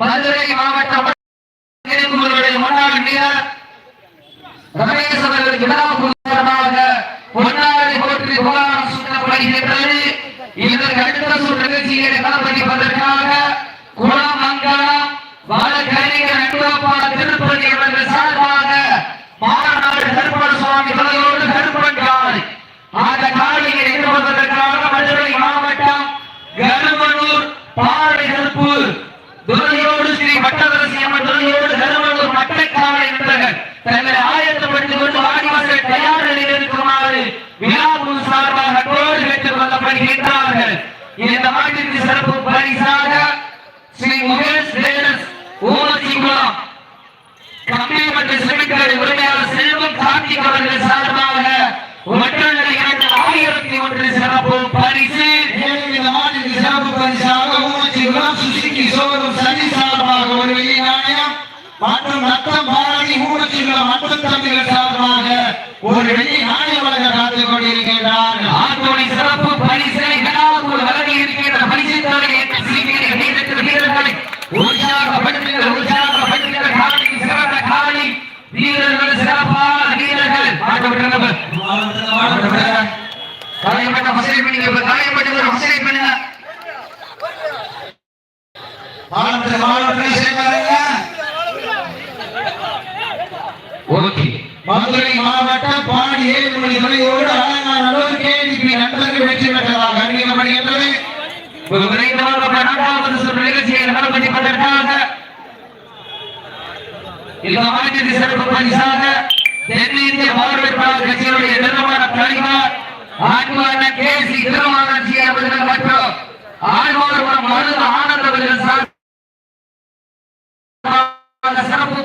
மதுரை மாவட்டம் முன்னாள் நீர் ரமேஷ் அவர்களுக்கு விழாவுக்கு சார்பாக போற்றி புகழாரம் சூட்டப்படுகின்றது இதற்கு அடுத்த சுற்று நிகழ்ச்சியை குளமங்கலம் திருப்பதி அவர்கள் சார்பாக துறையோடு ஸ்ரீ பட்டவரசி அம்மன் துறையோடு கருமனூர் மட்டைக்காலை என்பவர்கள் தங்களை ஆயத்தப்படுத்திக் கொண்டு வாடிவாசல் தயார் நிலையில் இருக்குமாறு விழாக்குழு சார்பாக அன்போடு கேட்டுக் கொள்ளப்படுகின்றார்கள். இந்த ஆண்டிற்கு சிறப்பு பரிசாக ஸ்ரீ முகேஷ் லேடர்ஸ் ஊமச்சிங்குளம் கம்பி மற்றும் சிறுமிகளை உரிமையாளர் செல்வம் கார்த்திக் அவர்கள் சார்பாக ஒற்றனை இரண்டு ஆயிரத்தி ஒன்று சிறப்பு பரிசு இந்த மாநில சிறப்பு பரிசாக ஊமச்சி குலாம் சுசுகி சோறும் சனி சார்பாக ஒரு வெள்ளி நாணயம் மற்றும் ரத்தம் பாரதி ஊமச்சி குலம் தம்பிகள் சார்பாக ஒரு வெள்ளி நாணய வழங்க காத்துக் கொண்டிருக்கின்றார். ஆத்தோணி சிறப்பு பரிசை கடாபூர் வழங்கி இருக்கின்ற பரிசு தொகையை வீரர்களை உற்சாகப்படுத்துங்கள் உற்சாகப்படுத்துங்கள். காலை சிறந்த காலை வீரர்கள் சிறப்பான வீரர்கள். காயப்பட்ட மசலை பண்ணுங்க காயப்பட்டவர் மசலை பண்ணுங்க மாவட்டத்தில் மாவட்டத்தில் மதுரை மாவட்டம் பாடி ஏழு மணி துறையோடு அலங்காநல்லூர் நண்பர்கள் வெற்றி பெற்றதாக அறிவிக்கப்படுகின்றது ஒரு விரைவாக இரண்டாவது சுற்று நிகழ்ச்சியை நடப்பதற்காக இந்த மாநில சிறப்பு பரிசாக தென்னிந்திய பார்வையாளர் கட்சியினுடைய நிறுவன தலைவர் ஆண்மான கே சி திருமானஜி அவர்கள் மற்றும் ஆழ்வார் மருது ஆனந்த் அவர்கள் சார்பாக சிறப்பு